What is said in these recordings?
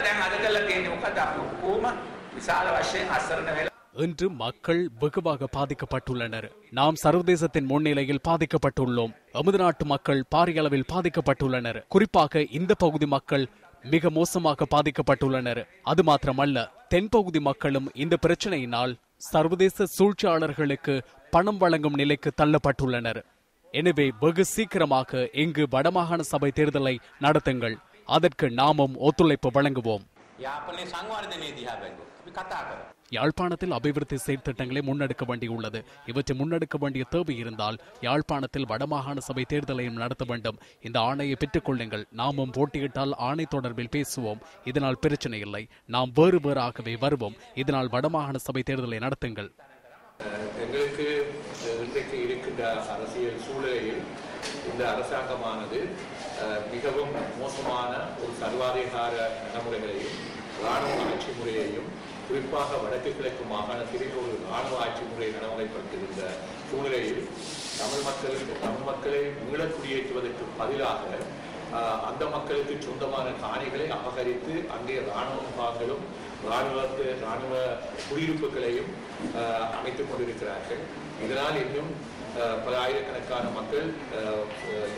දැන් අද කල්ලා තියෙන්නේ මොකද අපි ඔක්කොම විශාල වශයෙන් අසරණ වෙලා இன்று மக்கள் வெகுவாக பாதிக்கப்பட்டுள்ளனர் நாம் சர்வதேசத்தின் முன்னிலையில் பாதிக்கப்பட்டுள்ளோம் எமது நாட்டு மக்கள் பாரிய அளவில் பாதிக்கப்பட்டுள்ளனர் குறிப்பாக இந்த பகுதி மக்கள் மிக மோசமாக பாதிக்கப்பட்டுள்ளனர் அது மாத்திரமல்ல தென்பகுதி மக்களும் இந்த பிரச்சனையினால் சர்வதேச சூழ்ச்சியாளர்களுக்கு பணம் வழங்கும் நிலைக்கு தள்ளப்பட்டுள்ளனர் எனவே வெகு சீக்கிரமாக இங்கு வடமாகாண சபை தேர்தலை நடத்துங்கள் அதற்கு நாமும் ஒத்துழைப்பு வழங்குவோம். யாழ்ப்பாணத்தில் அபிவிருத்தி செயற்திட்டங்களை முன்னெடுக்க வேண்டியுள்ளது இவற்றை முன்னெடுக்க வேண்டிய தேவை இருந்தால் யாழ்ப்பாணத்தில் வடமாகாண சபை தேர்தலையும் நடத்த வேண்டும். இந்த ஆணையை பெற்றுக்கொள்ளுங்கள் நாமும் போட்டியிட்டால் ஆணை தொடர்பில் பேசுவோம். இதனால் பிரச்சனை இல்லை. நாம் வேறு வேறாகவே வருவோம். இதனால் வடமாகாண சபை தேர்தலை நடத்துங்கள். எங்களுக்கு இருக்கின்ற அரசியல் சூழலில் இந்த அரசாங்கமானது மிகவும் மோசமான ஒரு சர்வாதிகார நடைமுறைகளையும் இராணுவ ஆட்சி முறையையும் குறிப்பாக வடக்கு கிழக்கு மாகாணத்திலே ஒரு இராணுவ ஆட்சி முறையை நடைமுறைப்படுத்துகின்ற சூழ்நிலையில் தமிழ் மக்களுக்கு தமிழ் மக்களை மீள குடியேற்றுவதற்கு பதிலாக அந்த மக்களுக்கு சொந்தமான காணிகளை அபகரித்து அங்கே இராணுவ முகாம்களும் இராணுவ இராணுவ குடியிருப்புகளையும் அமைத்துக் கொண்டிருக்கிறார்கள். இதனால் இன்னும் பல ஆயிரக்கணக்கான மக்கள்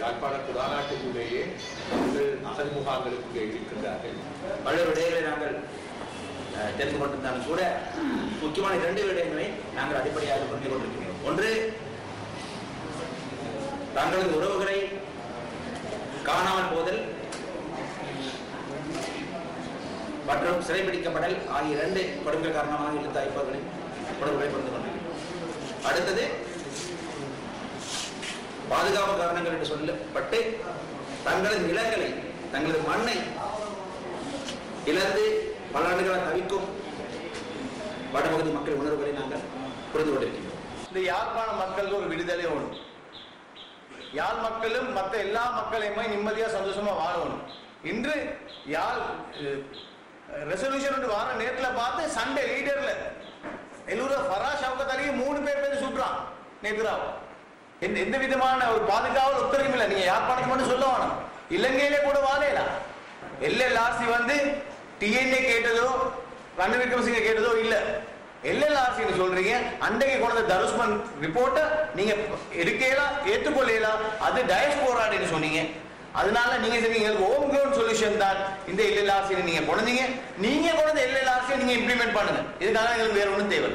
யாழ்ப்பாண குடாநாட்டுக்குள்ளேயே மக்கள் அகல் முகாம்களுக்குள்ளே இருக்கின்றார்கள். பல விடயங்களை நாங்கள் தெரிந்து கொண்டிருந்தாலும் கூட முக்கியமான இரண்டு விடயங்களை நாங்கள் அடிப்படையாக புரிந்து கொண்டிருக்கிறோம். ஒன்று தங்களது உறவுகளை காணாமல் போதல் மற்றும் சிறைபிடிக்கப்படல் ஆகிய இரண்டு கொடுமை காரணமாக இழுத்த ஐப்பர்களை கொடுமைகளை கொண்டிருக்கிறோம் அடுத்தது பாதுகாப்பு காரணங்கள் என்று சொல்லப்பட்டு தங்களது நிலங்களை தங்களது மண்ணை இழந்து பல ஆண்டுகளாக தவிக்கும் வடபகுதி மக்கள் உணர்வுகளை நாங்கள் புரிந்து கொண்டிருக்கிறோம் இந்த யாழ்ப்பாண மக்களுக்கு ஒரு விடுதலை ஒன்று யாழ் மக்களும் மற்ற எல்லா மக்களையுமே நிம்மதியா சந்தோஷமா வாழணும். இன்று யாழ் ரெசல்யூஷன் வார நேரத்துல பார்த்து சண்டே லீடரில் பேர் பேர் எந்த எந்த விதமான ஒரு பாதுகாவல் உத்தரவும் இல்லை. நீங்க யாழ்ப்பாணத்துக்கு மட்டும் சொல்ல வேணும். இலங்கையிலே கூட வாழையலாம் எல்எல்ஆர்சி வந்து டிஎன்ஏ கேட்டதோ ரணில் விக்ரமசிங்க கேட்டதோ இல்ல. எல்எல்ஆர்சி சொல்றீங்க. அன்றைக்கு கொண்ட தருஷ்மன் ரிப்போர்ட்டை நீங்க எடுக்கலாம் ஏற்றுக்கொள்ளலாம் அது டயஸ்போராடுன்னு சொன்னீங்க. அதனால நீங்க சொன்னீங்க ஹோம் கிரவுண்ட் சொல்யூஷன் தான் இந்த எல்எல்ஆர்சி நீங்க கொண்டீங்க நீங்க கொண்டது எல்எல்ஆர்சி நீங்க இம்ப்ளிமெண்ட் பண்ணுங்க. இதுக்காக எங்களுக்கு வேற ஒன்றும் தேவை